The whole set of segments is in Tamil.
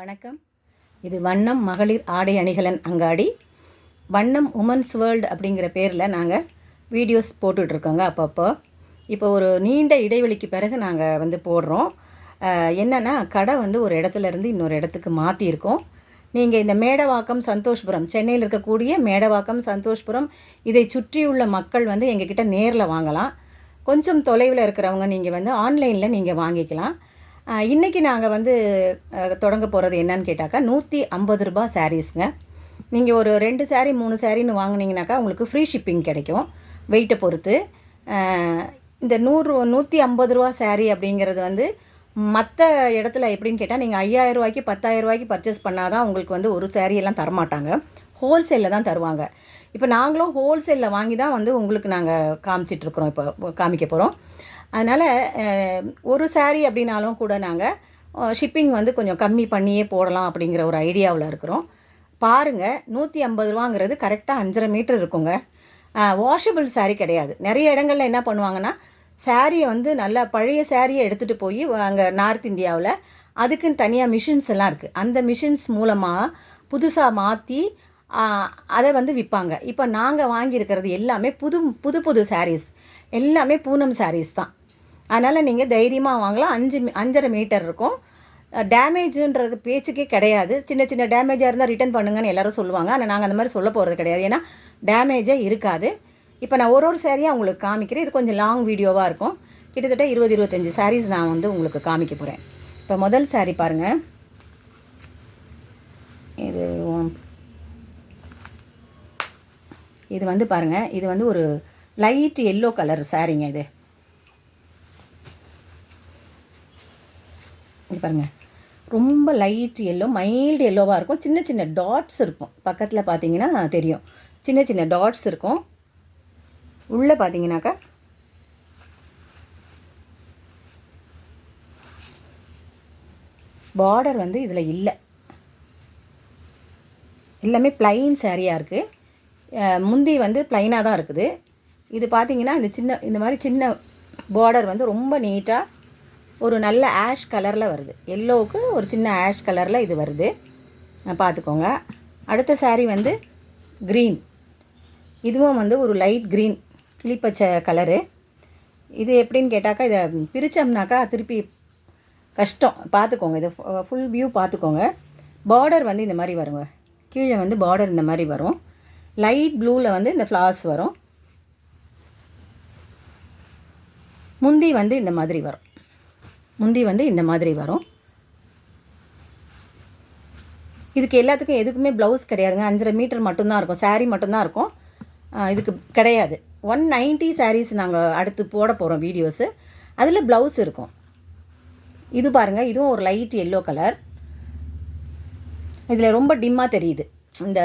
வணக்கம். இது வண்ணம் மகளிர் ஆடை அணிகலன் அங்காடி. வண்ணம் உமன்ஸ் வேர்ல்டு அப்படிங்கிற பேரில் நாங்கள் வீடியோஸ் போட்டுட்ருக்கோங்க அப்பப்போ. இப்போ ஒரு நீண்ட இடைவெளிக்கு பிறகு நாங்கள் வந்து போடுறோம். என்னென்னா கடை வந்து ஒரு இடத்துல இருந்து இன்னொரு இடத்துக்கு மாற்றியிருக்கோம் நீங்கள் இந்த மேடவாக்கம் சந்தோஷ்புரம் சென்னையில் இருக்கக்கூடிய மேடவாக்கம் சந்தோஷ்புரம் இதை சுற்றியுள்ள மக்கள் வந்து எங்ககிட்ட நேரில் வாங்கலாம். கொஞ்சம் தொலைவில் இருக்கிறவங்க நீங்கள் வந்து ஆன்லைனில் நீங்கள் வாங்கிக்கலாம். இன்றைக்கி இன்னைக்கு நாங்கள் வந்து தொடங்க போகிறது என்னன்னு கேட்டாக்கா நூற்றி ஐம்பது ரூபா சாரீஸ்ங்க நீங்கள் ஒரு ரெண்டு சாரீ மூணு சாரீன்னு வாங்கினீங்கனாக்கா உங்களுக்கு ஃப்ரீ ஷிப்பிங் கிடைக்கும். வெயிட்டை பொறுத்து. இந்த நூறு நூற்றி ஐம்பது ரூபா சாரீ அப்படிங்கிறது வந்து மற்ற இடத்துல எப்படின்னு கேட்டால் நீங்கள் ஐயாயிரம் ரூபாய்க்கு பத்தாயிரம் ரூபாய்க்கு பர்ச்சேஸ் பண்ணால் தான் உங்களுக்கு வந்து ஒரு சாரியெல்லாம் எல்லாம் தரமாட்டாங்க. ஹோல்சேலில் தான் தருவாங்க. இப்போ நாங்களும் ஹோல்சேலில் வாங்கி தான் வந்து உங்களுக்கு நாங்கள் காமிச்சிட்ருக்குறோம் இப்போ காமிக்க போகிறோம் அதனால் ஒரு saree அப்படின்னாலும் கூட நாங்கள் ஷிப்பிங் வந்து கொஞ்சம் கம்மி பண்ணியே போடலாம் அப்படிங்கிற ஒரு ஐடியாவில் இருக்கிறோம். பாருங்கள் நூற்றி ஐம்பது ரூபாங்கிறது கரெக்டாக அஞ்சரை மீட்டர் இருக்குங்க. வாஷபிள் saree கிடையாது. நிறைய இடங்கள்ல என்ன பண்ணுவாங்கன்னா சாரியை வந்து நல்லா பழைய சாரியை எடுத்துகிட்டு போய் அங்கே நார்த் இந்தியாவில் அதுக்குன்னு தனியாக மிஷின்ஸ் எல்லாம் இருக்குது அந்த மிஷின்ஸ் மூலமாக புதுசாக மாற்றி அதை வந்து விற்பாங்க இப்போ நாங்கள் வாங்கியிருக்கிறது எல்லாமே புது புது புது சாரீஸ் எல்லாமே பூனம் சாரீஸ் தான். அதனால் நீங்கள் தைரியமாக வாங்கலாம். அஞ்சு மீ- அஞ்சரை மீட்டர் இருக்கும். டேமேஜுன்றது பேச்சுக்கே கிடையாது. சின்ன சின்ன டேமேஜாக இருந்தால் ரிட்டன் பண்ணுங்கன்னு எல்லோரும் சொல்லுவாங்க. ஆனால் நாங்கள் அந்த மாதிரி சொல்ல போகிறது கிடையாது. ஏன்னா டேமேஜே இருக்காது. இப்போ நான் ஒரு ஒரு சாரியாக உங்களுக்கு காமிக்கிறேன். இது கொஞ்சம் லாங் வீடியோவாக இருக்கும். கிட்டத்தட்ட இருபது இருபத்தஞ்சி சாரீஸ் நான் வந்து உங்களுக்கு காமிக்க போகிறேன் இப்போ முதல் சாரீ பாருங்கள் இது இது வந்து பாருங்கள் இது வந்து ஒரு லைட் எல்லோ கலர் சாரீங்க இது. இது பாருங்கள் ரொம்ப லைட் எல்லோ மைல்டு எல்லோவாக இருக்கும். சின்ன சின்ன டாட்ஸ் இருக்கும். பக்கத்தில் பார்த்தீங்கன்னா தெரியும். சின்ன சின்ன டாட்ஸ் இருக்கும். உள்ளே பார்த்தீங்கன்னாக்கா பார்டர் வந்து இதில் இல்லை. எல்லாமே ப்ளைன் சேரீயாக இருக்குது முந்தி வந்து ப்ளைனாக தான் இருக்குது. இது பார்த்தீங்கன்னா இந்த சின்ன இந்த மாதிரி சின்ன பார்டர் வந்து ரொம்ப நீட்டாக ஒரு நல்ல ஆஷ் கலரில் வருது. எல்லோவுக்கு ஒரு சின்ன ஆஷ் கலரில் இது வருது. பார்த்துக்கோங்க. அடுத்த சாரீ வந்து க்ரீன் இதுவும் வந்து ஒரு லைட் க்ரீன் கிளிப்பச்சை கலரு இது எப்படின்னு கேட்டாக்கா இதை பிரித்தோம்னாக்கா திருப்பி கஷ்டம். பார்த்துக்கோங்க. இது ஃபுல் வியூ பார்த்துக்கோங்க. பார்டர் வந்து இந்த மாதிரி வருங்க. கீழே வந்து பார்டர் இந்த மாதிரி வரும். லைட் ப்ளூவில் வந்து இந்த ஃப்ளார்ஸ் வரும். முந்தி வந்து இந்த மாதிரி வரும். முந்தி வந்து இந்த மாதிரி வரும். இதுக்கு எல்லாத்துக்கும் எதுக்குமே ப்ளவுஸ் கிடையாதுங்க. அஞ்சரை மீட்டர் மட்டும்தான் இருக்கும். சாரீ மட்டும்தான் இருக்கும். இதுக்கு கிடையாது. ஒன் நைன்ட்டி சாரீஸ் நாங்கள் அடுத்து போட போகிறோம் வீடியோஸு அதில் ப்ளவுஸ் இருக்கும். இது பாருங்கள் இதுவும் ஒரு லைட் எல்லோ கலர் இதில் ரொம்ப டிம்மாக தெரியுது. இந்த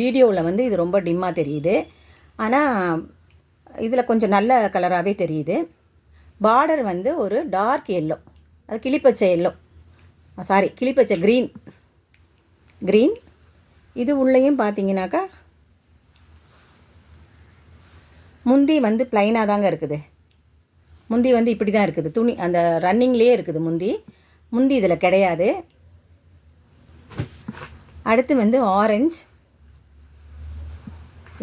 வீடியோவில் வந்து இது ரொம்ப டிம்மாக தெரியுது. ஆனால் இதில் கொஞ்சம் நல்ல கலராகவே தெரியுது. பார்டர் வந்து ஒரு டார்க் எல்லோ அது கிளிப்பச்சை எல்லோ. சாரி கிளிப்பச்சை க்ரீன் க்ரீன் இது உள்ளேயும் பார்த்தீங்கன்னாக்கா முந்தி வந்து ப்ளைனாக தாங்க இருக்குது. முந்தி வந்து இப்படி தான் இருக்குது. துணி அந்த ரன்னிங்லேயே இருக்குது முந்தி. முந்தி இதில் கிடையாது. அடுத்து வந்து ஆரஞ்சு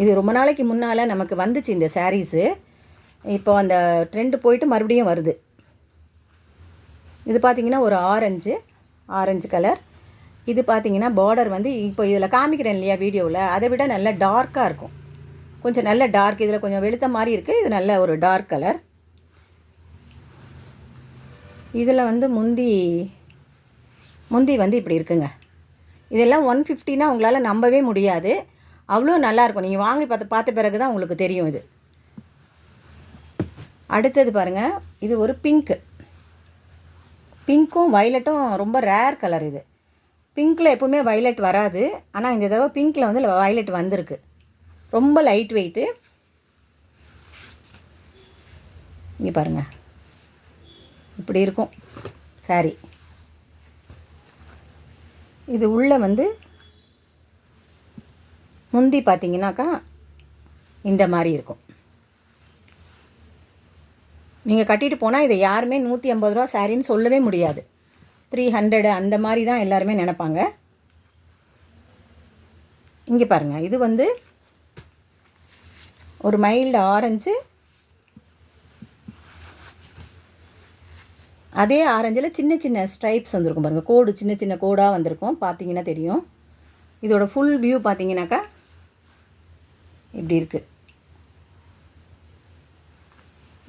இது ரொம்ப நாளைக்கு முன்னால் நமக்கு வந்துச்சு இந்த சாரீஸு இப்போ அந்த ட்ரெண்டு போயிட்டு மறுபடியும் வருது. இது பார்த்தீங்கன்னா ஒரு ஆரஞ்சு ஆரஞ்சு கலர் இது பார்த்தீங்கன்னா பார்டர் வந்து இப்போ இதில் காமிக்கிறேன் இல்லையா வீடியோவில் அதை விட நல்ல டார்க்காக இருக்கும். கொஞ்சம் நல்ல டார்க் இதில் கொஞ்சம் வெளுத்த மாதிரி இருக்குது இது நல்ல ஒரு டார்க் கலர் இதில் வந்து முந்தி முந்தி வந்து இப்படி இருக்குங்க. இதெல்லாம் ஒன் ஃபிஃப்டினா உங்களால் நம்பவே முடியாது. அவ்வளோ நல்லாயிருக்கும் நீங்கள் வாங்கி பார்த்து பார்த்த பிறகு தான் உங்களுக்கு தெரியும் இது. அடுத்தது பாருங்கள் இது ஒரு பிங்க்கு பிங்க்கும் வைலட்டும் ரொம்ப ரேர் கலர் இது. பிங்க்கில் எப்போவுமே வைலட் வராது. ஆனால் இந்த தடவை பிங்க்கில் வந்து வைலட் வந்திருக்கு. ரொம்ப லைட் வெயிட்டு இங்கே பாருங்கள் இப்படி இருக்கும். சாரி இது உள்ளே வந்து முந்தி பார்த்தீங்கன்னாக்கா இந்த மாதிரி இருக்கும். நீங்கள் கட்டிட்டு போனால் இதை யாருமே நூற்றி ஐம்பது ரூபா சாரின்னு சொல்லவே முடியாது. த்ரீ ஹண்ட்ரடு அந்த மாதிரி தான் எல்லாருமே நினைப்பாங்க. இங்கே பாருங்கள் இது வந்து ஒரு மைல்டு ஆரஞ்சு அதே ஆரஞ்சில் சின்ன சின்ன ஸ்ட்ரைப்ஸ் வந்திருக்கும் பாருங்கள் கோடு சின்ன சின்ன கோடாக வந்திருக்கும். பார்த்தீங்கன்னா தெரியும். இதோட ஃபுல் வியூ பார்த்தீங்கன்னாக்கா இப்படி இருக்குது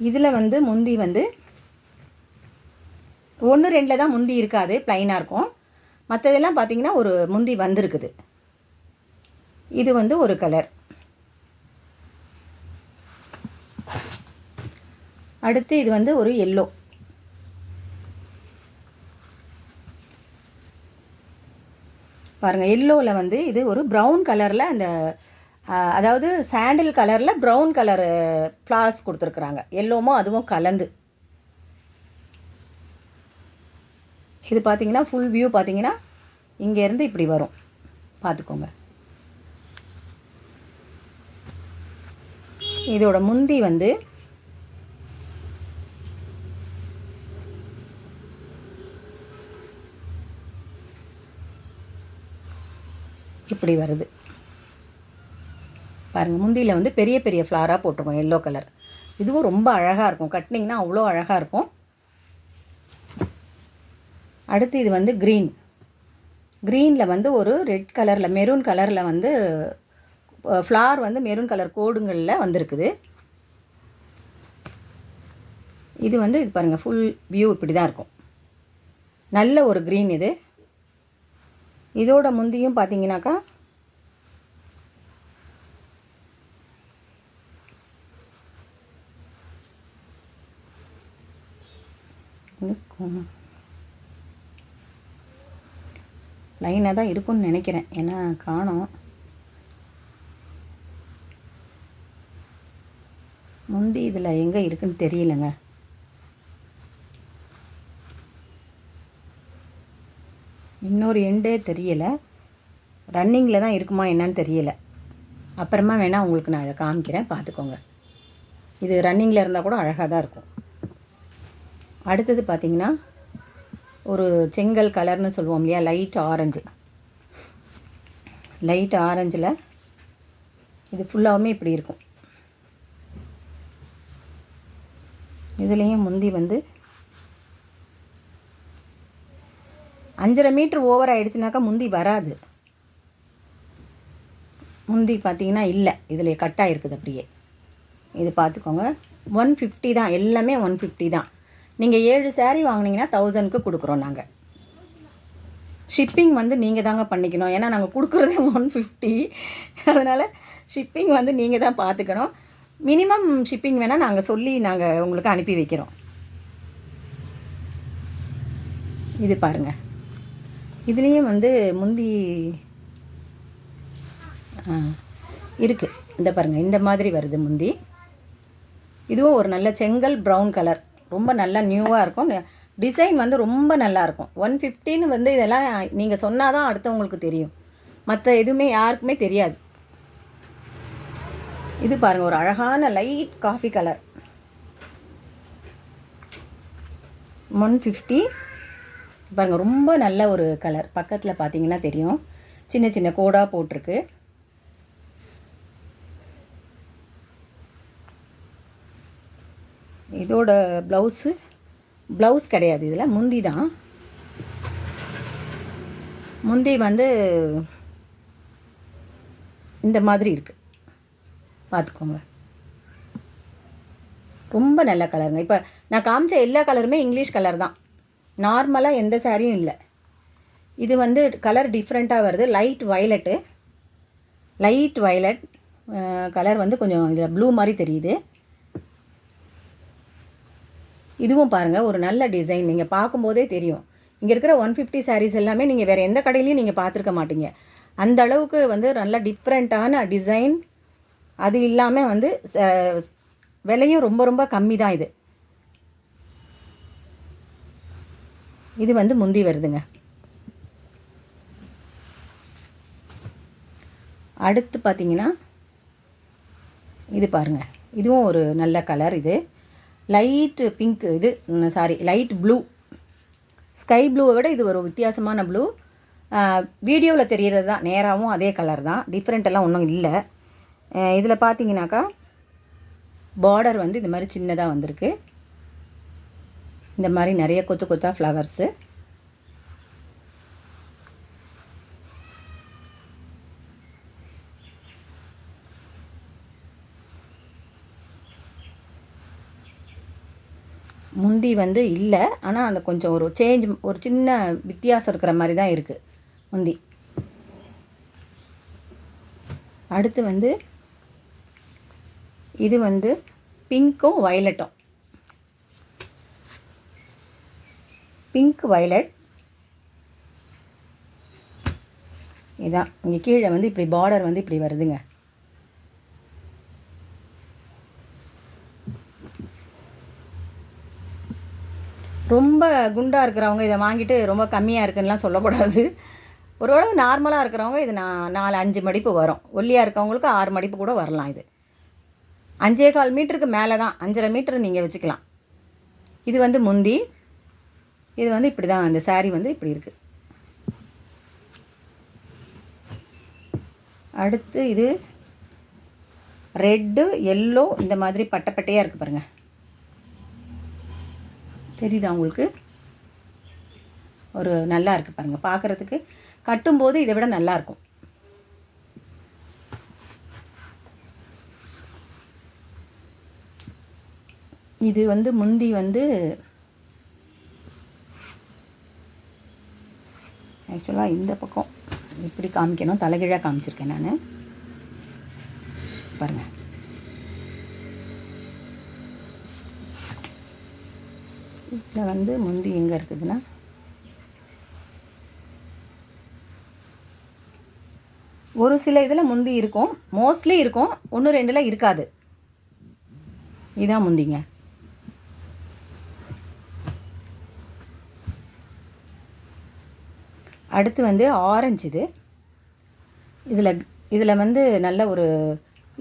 இதில் வந்து முந்தி வந்து ஒன்று ரெண்டில் தான் முந்தி இருக்காது ப்ளைனாக இருக்கும். மற்றதெல்லாம் பார்த்தீங்கன்னா ஒரு முந்தி வந்திருக்குது. இது வந்து ஒரு கலர் அடுத்து இது வந்து ஒரு எல்லோ பாருங்கள் எல்லோவில் வந்து இது ஒரு ப்ரௌன் கலரில் அந்த அதாவது சாண்டில் கலரில் ப்ரௌன் கலரு ஃப்ளார்ஸ் கொடுத்துருக்குறாங்க. எல்லோமோ அதுவும் கலந்து. இது பார்த்தீங்கன்னா ஃபுல் வியூ பார்த்தீங்கன்னா இங்கேருந்து இப்படி வரும். பார்த்துக்கோங்க இதோட முந்தி வந்து இப்படி வருது. பாருங்கள் முந்தியில் வந்து பெரிய பெரிய ஃப்ளாராக போட்டிருக்கோம் எல்லோ கலர் இதுவும் ரொம்ப அழகாக இருக்கும். கட்டினிங்கன்னா அவ்வளோ அழகாக இருக்கும். அடுத்து இது வந்து க்ரீன் க்ரீனில் வந்து ஒரு ரெட் கலரில் மெரூன் கலரில் வந்து ஃப்ளார் வந்து மெரூன் கலர் கோடுங்களில் வந்திருக்குது. இது வந்து இது பாருங்கள் ஃபுல் வியூ இப்படி தான் இருக்கும். நல்ல ஒரு க்ரீன் இது. இதோட முந்தியும் பார்த்தீங்கன்னாக்கா லைனாக தான் இருக்கும்னு நினைக்கிறேன். ஏன்னா காணும். முந்தி இதில் எங்கே இருக்குன்னு தெரியலங்க. இன்னொரு எண்டே தெரியலை. ரன்னிங்கில் தான் இருக்குமா என்னன்னு தெரியலை. அப்புறமா வேணால் உங்களுக்கு நான் இதை காமிக்கிறேன். பார்த்துக்கோங்க. இது ரன்னிங்கில் இருந்தால் கூட அழகாக தான் இருக்கும். அடுத்தது பார்த்திங்கன்னா ஒரு செங்கல் கலர்னு சொல்லுவோம் இல்லையா? Light orange. லைட் ஆரஞ்சில் இது ஃபுல்லாகவுமே இப்படி இருக்கும். இதுலேயும் முந்தி வந்து அஞ்சரை மீட்ரு ஓவர் ஆகிடுச்சுனாக்கா முந்தி வராது. முந்தி பார்த்தீங்கன்னா இல்லை. இதில் கட்டாக இருக்குது அப்படியே. இது பார்த்துக்கோங்க ஒன் ஃபிஃப்டி தான். எல்லாமே ஒன் ஃபிஃப்டி தான். நீங்கள் ஏழு சேரீ வாங்குனீங்கன்னா தௌசண்ட்க்கு கொடுக்குறோம் நாங்கள் ஷிப்பிங் வந்து நீங்கள் தாங்க பண்ணிக்கணும். ஏன்னா நாங்கள் கொடுக்குறதே ஒன் ஃபிஃப்டி அதனால் ஷிப்பிங் வந்து நீங்கள் தான் பார்த்துக்கணும் மினிமம் ஷிப்பிங் வேணால் நாங்கள் சொல்லி நாங்கள் உங்களுக்கு அனுப்பி வைக்கிறோம். இது பாருங்கள் இதுலேயும் வந்து முந்தி இருக்குது இந்த பாருங்கள் இந்த மாதிரி வருது முந்தி. இதுவும் ஒரு நல்ல செங்கல் ப்ரௌன் கலர் ரொம்ப நல்லா நியூவாக இருக்கும். டிசைன் வந்து ரொம்ப நல்லாயிருக்கும் ஒன் ஃபிஃப்டின்னு வந்து இதெல்லாம் நீங்கள் சொன்னால் தான் அடுத்தவங்களுக்கு தெரியும். மற்ற எதுவுமே யாருக்குமே தெரியாது. இது பாருங்கள் ஒரு அழகான light coffee colour. One fifty. பாருங்கள் ரொம்ப நல்ல ஒரு கலர். பக்கத்தில் பார்த்தீங்கன்னா தெரியும். சின்ன சின்ன கோடாக போட்டிருக்கு. இதோட ப்ளவுஸு ப்ளவுஸ் கிடையாது. இதில் முந்தி தான். முந்தி வந்து இந்த மாதிரி இருக்குது பார்த்துக்கோங்க. ரொம்ப நல்ல கலருங்க இப்போ நான் காமிச்ச எல்லா கலருமே இங்கிலீஷ் கலர் தான். நார்மலாக எந்த சாரியும் இல்லை. இது வந்து கலர் டிஃப்ரெண்ட்டாக வருது. Light violet light violet colour வந்து கொஞ்சம் இதில் ப்ளூ மாதிரி தெரியுது. இதுவும் பாருங்கள் ஒரு நல்ல டிசைன் நீங்கள் பார்க்கும்போதே தெரியும். இங்கே இருக்கிற ஒன் ஃபிஃப்டி சாரீஸ் எல்லாமே நீங்கள் வேறு எந்த கடையிலையும் நீங்கள் பார்த்துருக்க மாட்டீங்க. அந்த அளவுக்கு வந்து நல்ல டிஃப்ரெண்ட்டான டிசைன் அது இல்லாமல் வந்து ச- விலையும் ரொம்ப ரொம்ப கம்மி தான் இது. இது வந்து முந்தி வருதுங்க. அடுத்து பார்த்தீங்கன்னா இது பாருங்கள் இதுவும் ஒரு நல்ல கலர் இது. லைட்டு பிங்க் இது சாரி லைட் ப்ளூ ஸ்கை ப்ளூவை விட இது ஒரு வித்தியாசமான ப்ளூ வீடியோவில் தெரிகிறது தான் நேராகவும் அதே கலர் தான். டிஃப்ரெண்ட் எல்லாம் ஒன்றும் இல்லை. இதில் பார்த்தீங்கன்னாக்கா பார்டர் வந்து இந்த மாதிரி சின்னதாக வந்திருக்கு. இந்த மாதிரி நிறைய கொத்து கொத்தாக ஃப்ளவர்ஸு முந்தி வந்து இல்லை. ஆனால் அந்த கொஞ்சம் ஒரு சேஞ்ச் ஒரு சின்ன வித்தியாசம் இருக்கிற மாதிரி தான் இருக்குது முந்தி. அடுத்து வந்து இது வந்து பிங்க்கும் வயலட்டும். Pink violet. இதான். இங்கே கீழே வந்து இப்படி பார்டர் வந்து இப்படி வருதுங்க. ரொம்ப குண்டாக இருக்கிறவங்க இதை வாங்கிட்டு ரொம்ப கம்மியாக இருக்குன்னுலாம் சொல்லக்கூடாது. ஓரளவு நார்மலாக இருக்கிறவங்க இது நான் நாலு அஞ்சு மடிப்பு வரும். ஒல்லியாக இருக்கவங்களுக்கு ஆறு மடிப்பு கூட வரலாம் இது. அஞ்சே கால் மீட்டருக்கு மேலே தான் அஞ்சரை மீட்டர் நீங்கள் வச்சுக்கலாம். இது வந்து முந்தி. இது வந்து இப்படி தான் அந்த சாரீ வந்து இப்படி இருக்குது அடுத்து இது ரெட்டு எல்லோ இந்த மாதிரி பட்டப்பட்டையாக இருக்குது பாருங்கள் தெரியுதா உங்களுக்கு? ஒரு நல்லா இருக்குது பாருங்கள் பார்க்குறதுக்கு கட்டும்போது இதை விட நல்லாயிருக்கும் இது வந்து முந்தி வந்து ஆக்சுவலாக இந்த பக்கம் இப்படி காமிக்கணும்? தலைகீழாக காமிச்சிருக்கேன் நான். பாருங்கள் இதில் வந்து முந்தி எங்கே இருக்குதுன்னா ஒரு சில இதில் முந்தி இருக்கும். மோஸ்ட்லி இருக்கும். ஒன்று ரெண்டில் இருக்காது. இதான் முந்திங்க. அடுத்து வந்து ஆரஞ்சு இது. இதில் இதில் வந்து நல்ல ஒரு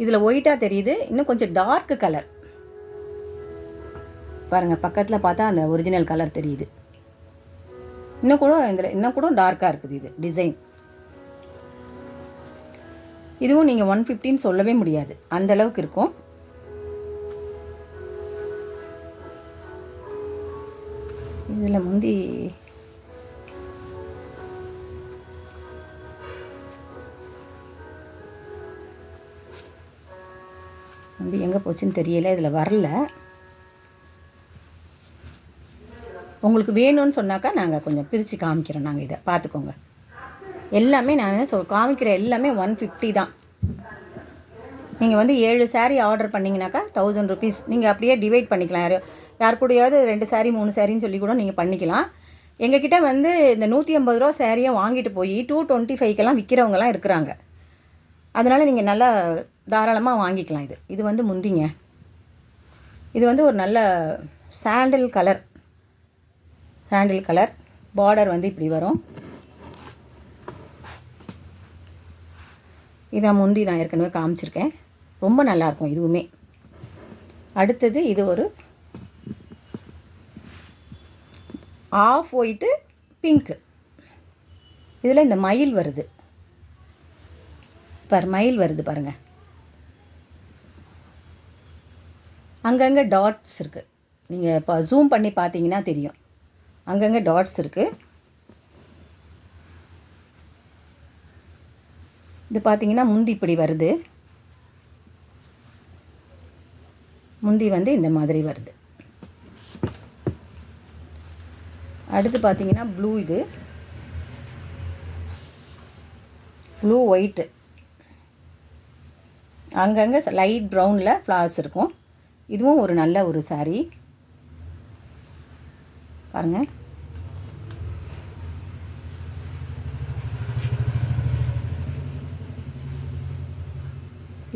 இதில் ஒயிட்டாக தெரியுது. இன்னும் கொஞ்சம் டார்க் கலர் பாருங்கள் பக்கத்தில் பார்த்தா அந்த ஒரிஜினல் கலர் தெரியுது. இன்னும் கூட இதில் இன்னும் கூட டார்க்காக இருக்குது இது டிசைன் இதுவும் நீங்கள் ஒன் ஃபிஃப்டின்னு சொல்லவே முடியாது. அந்த அளவுக்கு இருக்கும். இதில் முந்தி வந்து எங்கே போச்சுன்னு தெரியல இதில் வரல. உங்களுக்கு வேணும்னு சொன்னாக்கா நாங்கள் கொஞ்சம் பிரித்து காமிக்கிறோம். நாங்கள் இதை பார்த்துக்கோங்க. எல்லாமே நான் சொ காமிக்கிற எல்லாமே ஒன் ஃபிஃப்டி தான். நீங்கள் வந்து ஏழு சாரீ ஆர்டர் பண்ணிங்கனாக்கா தௌசண்ட் ருபீஸ் நீங்கள் அப்படியே டிவைட் பண்ணிக்கலாம். யார் யார் கூடயாவது ரெண்டு சாரீ மூணு சாரின்னு சொல்லி கூட நீங்கள் பண்ணிக்கலாம். எங்ககிட்ட வந்து இந்த நூற்றி ஐம்பது ரூபா சேரீயை வாங்கிட்டு போய் டூ டுவெண்ட்டி ஃபைவ்க்கெல்லாம் விற்கிறவங்கலாம் இருக்கிறாங்க. அதனால் நீங்கள் நல்லா தாராளமாக வாங்கிக்கலாம் இது. இது வந்து முந்திங்க. இது வந்து ஒரு நல்ல sandal colour sandal colour border வந்து இப்படி வரும். இதான் முந்தி நான் ஏற்கனவே காமிச்சிருக்கேன். ரொம்ப நல்லாயிருக்கும் இதுவுமே. அடுத்தது இது ஒரு ஆஃப் ஒயிட்டு பிங்க்கு இதில் இந்த மயில் வருது. பார் மயில் வருது பாருங்கள் அங்கங்கே டாட்ஸ் இருக்குது நீங்கள் இப்போ ஜூம் பண்ணி பார்த்தீங்கன்னா தெரியும். அங்கங்கே டாட்ஸ் இருக்குது இது பார்த்தீங்கன்னா முந்தி இப்படி வருது. முந்தி வந்து இந்த மாதிரி வருது. அடுத்து பார்த்தீங்கன்னா ப்ளூ இது. ப்ளூ ஒயிட்டு அங்கங்கே லைட் ப்ரௌனில் ஃப்ளவர்ஸ் இருக்கும். இதுவும் ஒரு நல்ல ஒரு saree. பாருங்கள்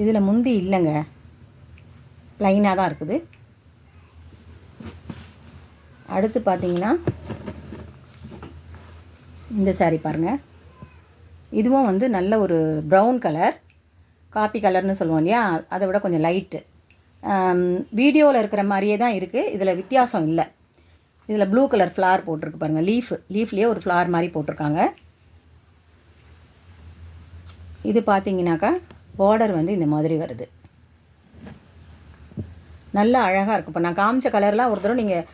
இதில் முந்தி இல்லைங்க. ப்ளைனாக தான் இருக்குது. அடுத்து பார்த்தீங்கன்னா இந்த saree பாருங்கள் இதுவும் வந்து நல்ல ஒரு ப்ரௌன் கலர் காப்பி கலர்னு சொல்லுவோம் இல்லையா? அதை விட கொஞ்சம் லைட்டு வீடியோவில் இருக்கிற மாதிரியே தான் இருக்குது இதில் வித்தியாசம் இல்லை. இதில் ப்ளூ கலர் ஃப்ளார் போட்டிருக்கு பாருங்கள் லீஃப் லீஃப்லேயே ஒரு ஃப்ளார் மாதிரி போட்டிருக்காங்க. இது பார்த்தீங்கன்னாக்கா பார்டர் வந்து இந்த மாதிரி வருது. நல்லா அழகாக இருக்கும். இப்போ நான் காமிச்ச கலர்லாம் ஒரு தடவை நீங்கள்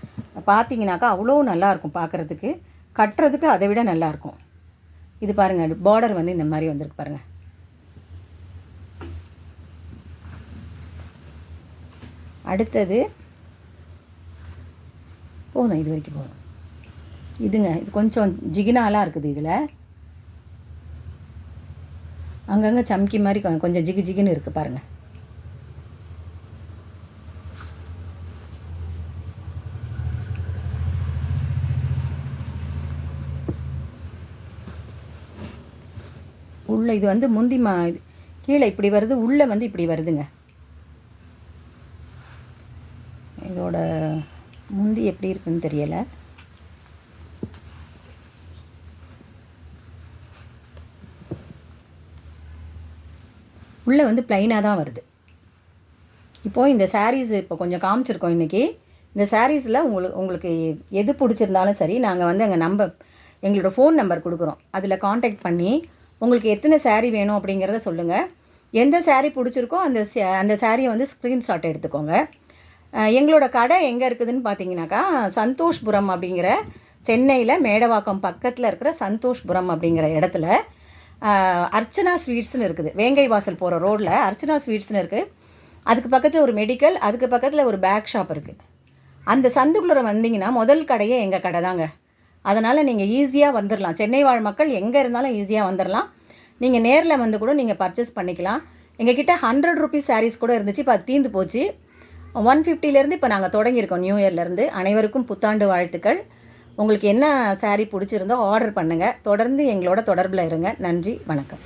பார்த்தீங்கன்னாக்கா அவ்வளோ நல்லாயிருக்கும் பார்க்குறதுக்கு. கட்டுறதுக்கு அதை விட நல்லாயிருக்கும் இது பாருங்கள் பார்டர் வந்து இந்த மாதிரி வந்திருக்கு பாருங்கள் அடுத்தது போதும் இது வரைக்கும் போதும். இதுங்க இது கொஞ்சம் ஜிகினாலாம் இருக்குது இதில். அங்கங்கே சம்கி மாதிரி கொஞ்சம் ஜிகு ஜிகுன்னு இருக்குது பாருங்கள் உள்ளே இது வந்து முந்தி மா இது கீழே இப்படி வருது உள்ளே வந்து இப்படி வருதுங்க. இதோட முந்தி எப்படி இருக்குன்னு தெரியலை. உள்ளே வந்து ப்ளைனாக தான் வருது. இப்போது இந்த சாரீஸ் இப்போ கொஞ்சம் காமிச்சிருக்கோம் இன்றைக்கி இந்த சாரீஸில் உங்களுக்கு உங்களுக்கு எது பிடிச்சிருந்தாலும் சரி நாங்கள் வந்து அங்கே நம்பர் எங்களோட ஃபோன் நம்பர் கொடுக்குறோம். அதில் காண்டாக்ட் பண்ணி உங்களுக்கு எத்தனை சாரீ வேணும் அப்படிங்கிறத சொல்லுங்கள் எந்த சாரீ பிடிச்சிருக்கோ அந்த அந்த சாரியை வந்து ஸ்க்ரீன்ஷாட் எடுத்துக்கோங்க. எங்களோட கடை எங்கே இருக்குதுன்னு பார்த்தீங்கன்னாக்கா சந்தோஷ்புரம் அப்படிங்கிற சென்னையில் மேடவாக்கம் பக்கத்தில் இருக்கிற சந்தோஷ்புரம் அப்படிங்கிற இடத்துல. அர்ச்சனா ஸ்வீட்ஸ்னு இருக்குது. வேங்கை வாசல் போகிற ரோட்டில் அர்ச்சனா ஸ்வீட்ஸ்னு இருக்குது அதுக்கு பக்கத்தில் ஒரு மெடிக்கல் அதுக்கு பக்கத்தில் ஒரு பேக் ஷாப் இருக்குது அந்த சந்துக்குள்ளே வந்தீங்கன்னா முதல் கடையே எங்கள் கடை தாங்க. அதனால் நீங்கள் ஈஸியாக வந்துடலாம் சென்னை வாழ் மக்கள் எங்கே இருந்தாலும் ஈஸியாக வந்துடலாம் நீங்கள் நேரில் வந்து கூட நீங்கள் பர்ச்சேஸ் பண்ணிக்கலாம். எங்ககிட்ட ஹண்ட்ரட் ருபீஸ் சாரீஸ் கூட இருந்துச்சு இப்போ அது தீந்து போச்சு. ஒன் ஃபிஃப்டிலேருந்து இப்போ நாங்கள் தொடங்கியிருக்கோம் நியூ இயர்லேருந்து அனைவருக்கும் புத்தாண்டு வாழ்த்துக்கள். உங்களுக்கு என்ன சாரீ பிடிச்சிருந்தோ ஆர்டர் பண்ணுங்கள் தொடர்ந்து எங்களோட தொடர்பில் இருங்க. நன்றி வணக்கம்.